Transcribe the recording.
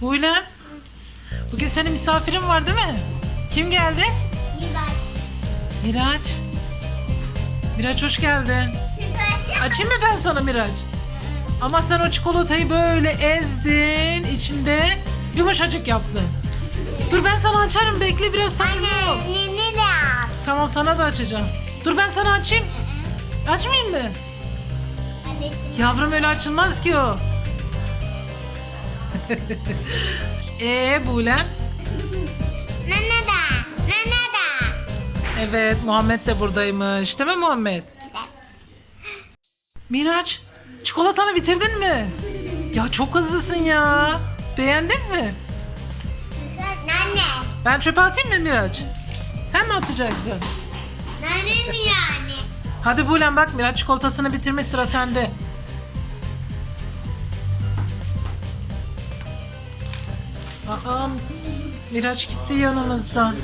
Buylem. Bugün senin misafirin var değil mi? Kim geldi? Miraç. Miraç. Miraç hoş geldin. Açayım mı ben sana Miraç? Ama sen o çikolatayı böyle ezdin. içinde yumuşacık yaptın. Dur ben sana açarım. Bekle biraz sakin ol. Anne, ne de al. Tamam sana da açacağım. Dur ben sana açayım. Açmayayım mı? Yavrum öyle açılmaz ki o. Ee Bulem? Nene de. Nene de. Evet Muhammed de buradaymış. Değil mi Muhammed? Miraç çikolatanı bitirdin mi? Ya çok hızlısın ya. Beğendin mi? Nene. Ben çöpe atayım mı Miraç? Sen mi atacaksın? Nene mi yani? Hadi Bulem bak Miraç çikolatasını bitirmiş sıra sende. Ağam, Miraç gitti yanımızdan.